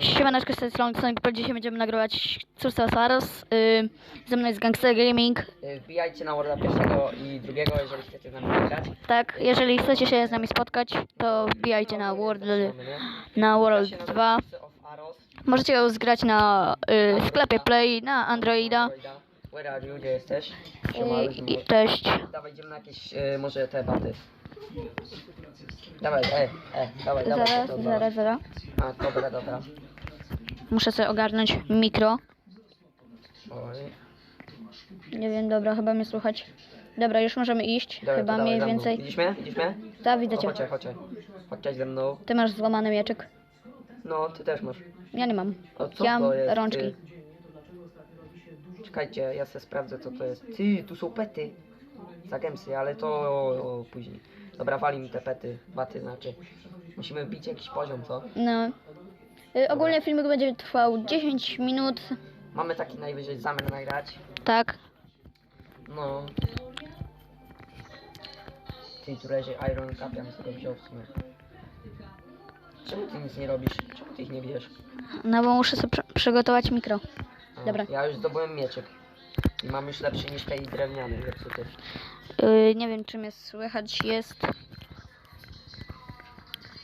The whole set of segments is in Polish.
Siema. Siemaneczko, z tej strony Sonic Pro. Dzisiaj będziemy nagrywać Cóż to Saros. Yy, ze mną jest Gangster Gaming. Y, Wbijajcie na Worda pierwszego i drugiego, jeżeli chcecie z nami grać. Tak, jeżeli chcecie się z nami spotkać, to wbijajcie na World, na World 2. Możecie ją zgrać na yy, sklepie Play, na Androida. Where are you? Gdzie jesteś? Siema, Yy, Ludzi. i cześć. Dawaj, idziemy na jakieś, y, może te baty. Dawaj, e, e, dawaj, dawaj. Zaraz, to, zaraz, zaraz. A, dobra, dobra. Muszę sobie ogarnąć mikro. Nie wiem, dobra, chyba mnie słuchać. Dobra, już możemy iść. Dobra, to Chyba dawaj mniej za mną. więcej. Widzisz mnie? Widzisz mnie? Tak, widzę O, cię. Chodźcie, chodźcie. Chodźcie ze mną. Ty masz złamany mieczek. No, ty też masz. Ja nie mam. O, co Ja mam to jest? rączki. Ty? Czekajcie, ja sobie sprawdzę co to jest. Ty, tu są pety. Zagemsy, ale to o, później. Dobra, wali mi te pety. Baty znaczy. Musimy wbić jakiś poziom, co? No. Y, ogólnie filmik będzie trwał 10 minut. Mamy taki najwyżej zamiar nagrać. Tak. No. Ty, tu leży Iron Cup, ja bym sobie wziął w sumie. Czemu ty nic nie robisz? Czemu ty ich nie bierzesz? No bo muszę sobie przy- przygotować mikro. Dobra. Ja już zdobyłem mieczek. I mam już lepszy niż tej drewniany, zepsuty. Yy, nie wiem czy mnie słychać jest.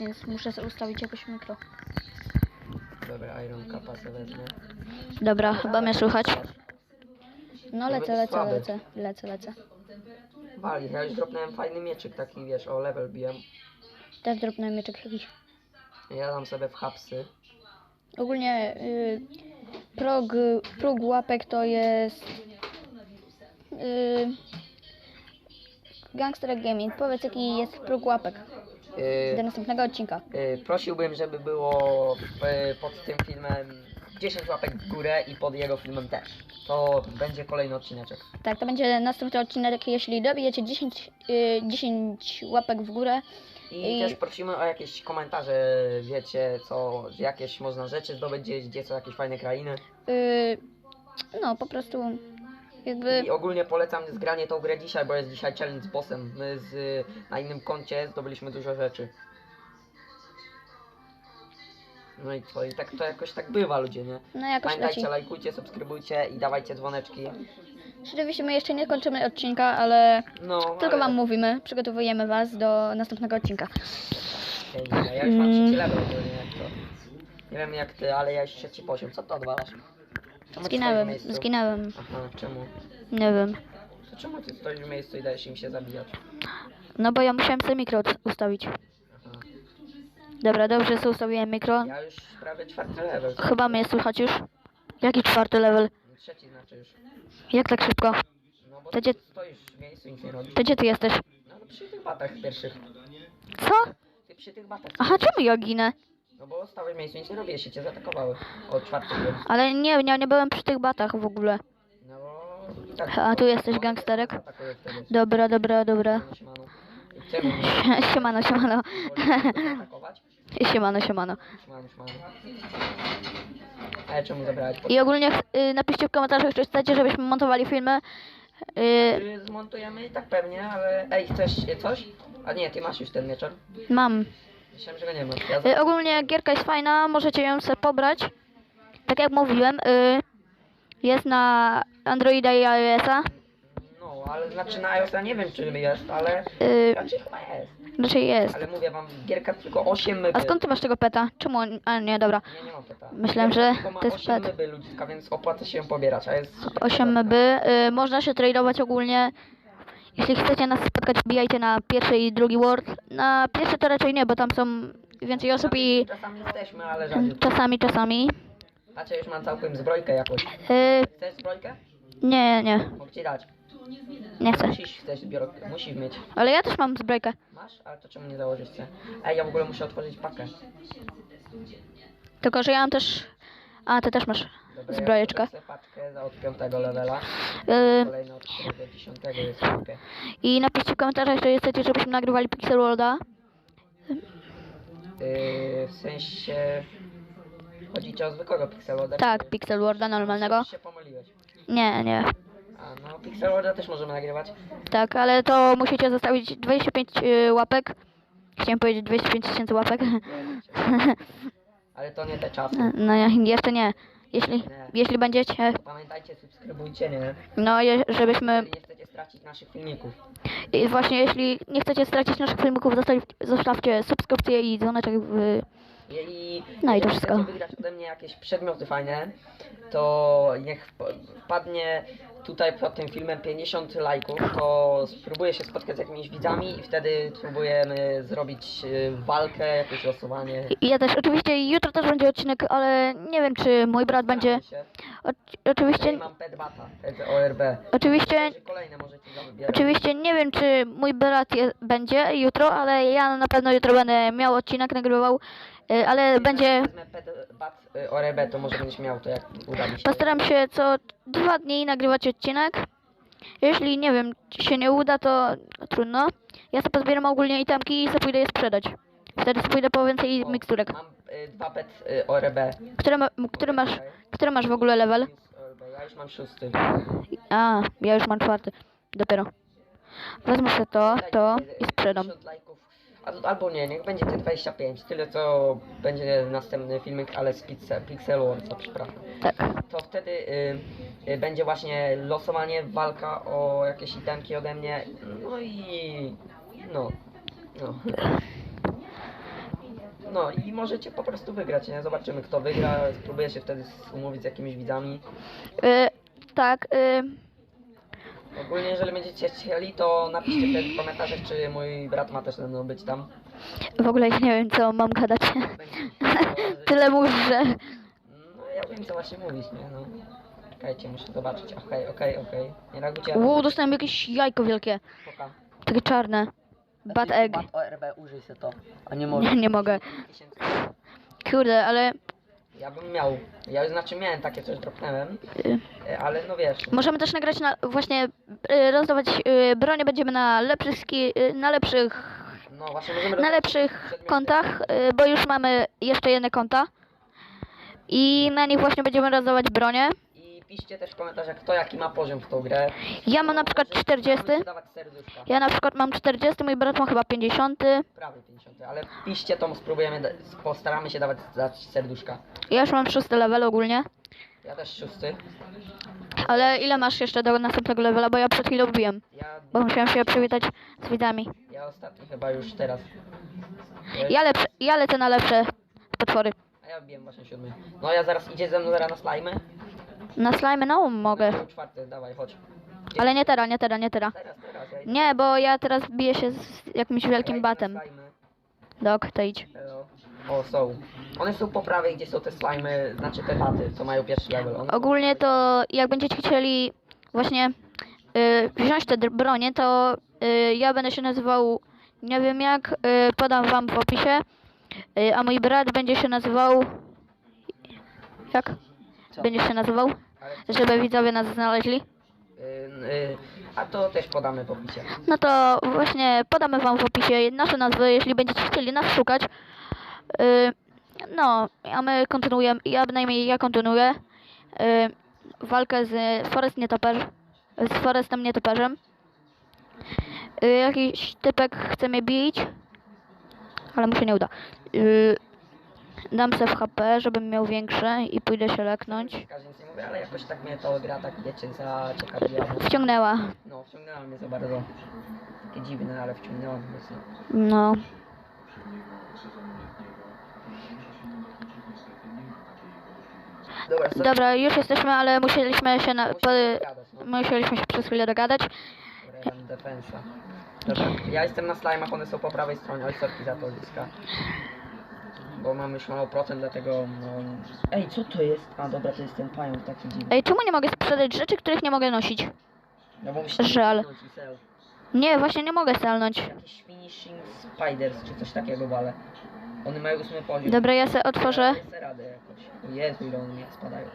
Więc muszę sobie ustawić jakoś mikro. Dobra, Iron sobie wezmę. Dobra, chyba mnie słychać. No lecę, lecę, słaby. lecę, lecę, lecę. Wali, ja już dropnąłem fajny mieczyk taki, wiesz, o level biłem. Też dropnąłem mieczek jakiś. Ja dam sobie w hapsy. Ogólnie yy, prog, próg łapek to jest... Yy, Gangster Gaming, powiedz jaki jest próg łapek do Yy, następnego odcinka. yy, prosiłbym, żeby było yy, pod tym filmem 10 łapek w górę i pod jego filmem też. To będzie kolejny odcineczek. Tak, to będzie następny odcinek, jeśli dobijecie 10, y, 10 łapek w górę. I, I- też prosimy o jakieś komentarze, wiecie, co, jakieś można rzeczy zdobyć gdzieś, gdzie są jakieś fajne krainy. Y, no, po prostu jakby... I ogólnie polecam zgranie tą grę dzisiaj, bo jest dzisiaj challenge z bossem. My z, na innym koncie zdobyliśmy dużo rzeczy. No i co, i tak to jakoś tak bywa ludzie, nie? No jakoś leci. Pamiętajcie, lajkujcie, subskrybujcie i dawajcie dzwoneczki. Rzeczywiście my jeszcze nie kończymy odcinka, ale No, tylko ale... wam mówimy, przygotowujemy was do następnego odcinka. Dobra, Ja już mam Mm. trzeci level ogólnie, jak to. Nie wiem jak ty, ale ja już trzeci poziom. Co to odwalasz? Czemu w Zginąłem, zginąłem, Aha, czemu? nie wiem. To czemu ty stoisz w miejscu i dajesz im się zabijać? No bo ja musiałem sobie mikro od- ustawić. Aha. Dobra, dobrze sobie ustawiłem mikro. Ja już prawie czwarty level. Chyba mnie słychać już. Jaki czwarty level? Trzeci znaczy już. Jak tak szybko? No bo To ty gdzie- stoisz w miejscu i nic nie robisz. To gdzie ty jesteś? No ale przy tych batach pierwszych. Co? Ty przy tych batach. Aha, czemu ja ginę? No bo miejscu i nic nie robisz, się cię zaatakowały. O czwarty byłem. Ale nie, nie, nie byłem przy tych batach w ogóle. No bo... i Tak, A, tu jesteś gangsterek? Dobra, dobra, dobra. Siemano. I Siemano, siemano. Siemano, siemano. Siemano. Ale czemu zabrałeś. I ogólnie y, napiszcie w komentarzach, czy chcecie, żebyśmy montowali filmy. Y, Y, Zmontujemy tak pewnie, ale... Ej, chcesz coś? A nie, ty masz już ten mieczor. mam. Myślałem, że go nie masz. Ja Y, ogólnie gierka jest fajna, możecie ją sobie pobrać. Tak jak mówiłem, y, jest na Androida i iOS-a. No, ale znaczy na iOS nie wiem czy jest, ale Y, raczej chyba jest. raczej jest. Ale mówię wam, gierka tylko 8 myby. A skąd ty masz tego peta? Czemu on... A nie, dobra. Nie, nie mam peta. Myślałem, że tylko ma to jest 8 pet. myby ludzka, więc opłaca się ją pobierać, a jest... 8 MB. Y, można się tradować ogólnie. Jeśli chcecie nas spotkać, wbijajcie na pierwszy i drugi World. Na pierwszy to raczej nie, bo tam są więcej osób i Czasami jesteśmy, ale rzadziej. czasami, czasami. Znaczy już mam całkiem zbrojkę jakąś. Y, Chcesz zbrojkę? nie, nie, Mogę ci dać. nie chcę. Musisz chcesz zbiorkę, musisz mieć. Ale ja też mam zbrojkę. Masz? Ale to czemu nie założyć chcę? Ej, ja w ogóle muszę otworzyć pakę. Tylko, że ja mam też... A, ty też masz Dobra, zbrojeczkę. Ja sobie paczkę za od 5 levela. Kolejna od którego 10 jest super. I napiszcie w komentarzach, czy chcecie, żebyśmy nagrywali Pixel Worlda. Yy, w sensie... Chodzi o zwykłego Pixeloda? Tak, czy- Pixel Worlda normalnego. czy się pomyliłeś. Nie, nie. A no, Pixeloda też możemy nagrywać. Tak, ale to musicie zostawić 25 y, łapek. Chciałem powiedzieć 25 tysięcy łapek. Ale to nie te czasy. No, no jeszcze nie. Jeśli, jeśli będziecie, Pamiętajcie, subskrybujcie, nie? no je, żebyśmy, Jeżeli nie chcecie stracić naszych filmików. i właśnie jeśli nie chcecie stracić naszych filmików, zostaw, zostawcie subskrypcję i dzwoneczek w... I No i to wszystko. chcecie wygrać ode mnie jakieś przedmioty fajne, to niech wpadnie tutaj pod tym filmem 50 lajków, to spróbuję się spotkać z jakimiś widzami i wtedy spróbujemy zrobić y, walkę, jakieś losowanie. Ja też, oczywiście jutro też będzie odcinek, ale nie wiem czy mój brat będzie, się. Oczywiście, Tutaj mam Pedbata, ORB. oczywiście, Kolejne możecie zawybierać. oczywiście nie wiem czy mój brat je, będzie jutro, ale ja na pewno jutro będę miał odcinek, nagrywał, y, ale będzie, Wezmę y, ORB, to może będziesz miał to jak uda mi się. postaram się co dwa dni nagrywać odcinek. Jeśli nie wiem, czy się nie uda, to trudno. Ja sobie pozbieram ogólnie itemki i sobie pójdę je sprzedać. Wtedy sobie pójdę po więcej miksturek. Mam y, dwa pet y, ORB. Które, ma, który masz, który masz w ogóle level? Ja już mam szósty. A, ja już mam czwarty. Dopiero. Wezmę sobie to, to i sprzedam. 50 lajków. Al- Albo nie, niech będzie te 25. Tyle co będzie następny filmik, ale z pixel, pixel Warsa, przepraszam. Tak. To wtedy y, y, będzie właśnie losowanie, walka o jakieś itemki ode mnie. No i no. No. No i możecie po prostu wygrać, nie? Zobaczymy kto wygra. Spróbuję się wtedy umówić z jakimiś widzami. Y, tak, y, Ogólnie jeżeli będziecie chcieli, to napiszcie wtedy w komentarzach, czy mój brat ma też ze mną być tam. w ogóle nie wiem co mam gadać. Tyle mówisz, że... No ja wiem co właśnie mówić, nie no. Czekajcie, muszę zobaczyć. Okej, okej, okej. Nie reagujcie. Wow, dostałem jakieś jajko wielkie. Poka. Takie czarne. Bad egg. Bat ORB, użyj se to. A nie. Nie, nie mogę. Kurde, ale Ja bym miał. Ja znaczy miałem takie coś dropnąłem, y, ale no wiesz. możemy też nagrać na właśnie y, rozdawać y, bronię będziemy na lepszych ski, y, na lepszych No właśnie możemy na lepszych kontach, y, bo już mamy jeszcze jedne konta. I na nich właśnie będziemy rozdawać bronię. Piszcie też w komentarzach kto jaki ma poziom w tą grę. Ja mam na przykład Że 40. staramy się dawać serduszka. Ja na przykład mam 40, mój brat ma chyba 50. Prawie 50, ale piszcie to, spróbujemy, da- postaramy się dawać dać serduszka. Ja już mam 6 level ogólnie. Ja też szósty. Ale ile masz jeszcze do następnego levela, bo ja przed chwilą wbiłem. Ja, Bo musiałem się przywitać z widzami. ja ostatni chyba już teraz. Ja, Ja, lepsze, ja lecę na lepsze potwory. a ja wbiłem właśnie siódmy. No ja zaraz, idzie ze mną zaraz na slajmy? Na slime no mogę. Czwarty, dawaj, chodź. Ale nie teraz, nie teraz, nie teraz. Teraz, teraz, ja idę. Nie, bo ja teraz biję się z jakimś Ja wielkim na batem. Dok, to idź. Elo. O, są. One są po prawej, gdzie są te slimy, znaczy te baty, co mają pierwszy level. One Ogólnie to jak będziecie chcieli właśnie y, wziąć te dr- bronie, to y, ja będę się nazywał, nie wiem jak, y, podam wam w opisie, y, a mój brat będzie się nazywał, jak? Co? Będzie się nazywał, żeby widzowie nas znaleźli. y, a to też podamy w opisie. No to właśnie podamy wam w opisie nasze nazwy, jeśli będziecie chcieli nas szukać. Y, no, a my kontynuujemy, ja bynajmniej ja kontynuuję y, walkę z Forest Nietoperz, z Forestem Nietoperzem. Jakiś typek chce mnie bić, ale mu się nie uda. Dam se w HP, żebym miał większe i pójdę się leknąć. Nie mówię, ale jakoś tak mnie to gra, tak wiecie, zaciekawiła. Wciągnęła. No, wciągnęła mnie za bardzo. Takie dziwne, ale wciągnęła mnie mocno. No. Dobra, Dobra, już jesteśmy, ale musieliśmy się na, po, musimy gadać, no. musieliśmy się przez chwilę dogadać. Dobra, ja mam defensa. Dobra, ja jestem na slajmach, one są po prawej stronie, oj sorki za to zyska. Bo mam już mało procent, dlatego no... Ej, co to jest? A dobra, to jest ten pająk taki dziwny. Ej, czemu nie mogę sprzedać rzeczy, których nie mogę nosić? No bo musisz żal. i sell. Nie, właśnie nie mogę salnąć. Jakiś finishing spiders, czy coś takiego, ale... One mają ósmy poziom. Dobra, ja se otworzę. Ja sobie radę jakoś. O Jezu, ile one mi spadają.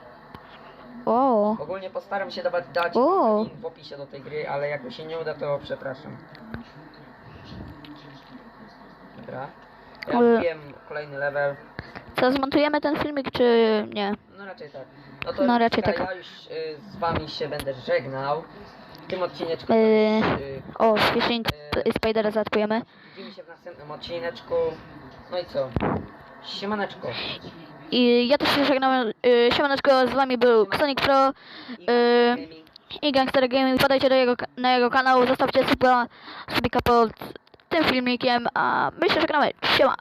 O, Ogólnie postaram się dawać dać O. link w opisie do tej gry, ale jak mi się nie uda, to przepraszam. Dobra. Ja Ale- wbiłem kolejny level. co, zmontujemy ten filmik, czy nie? No raczej tak. No to No, raczej tak. ja już y, z wami się będę żegnał. W tym odcineczku Yy. to już, y, O, Fishing Spidera zaatakujemy. widzimy się w następnym odcineczku. No i co? Siemaneczko. I ja też się żegnam. Y, siemaneczko, z wami był Xonic Pro y, i Gangster Gaming. Podajcie do jego, na jego kanał, zostawcie suba, subika pod tym filmikiem, a my się żegnamy. Siema.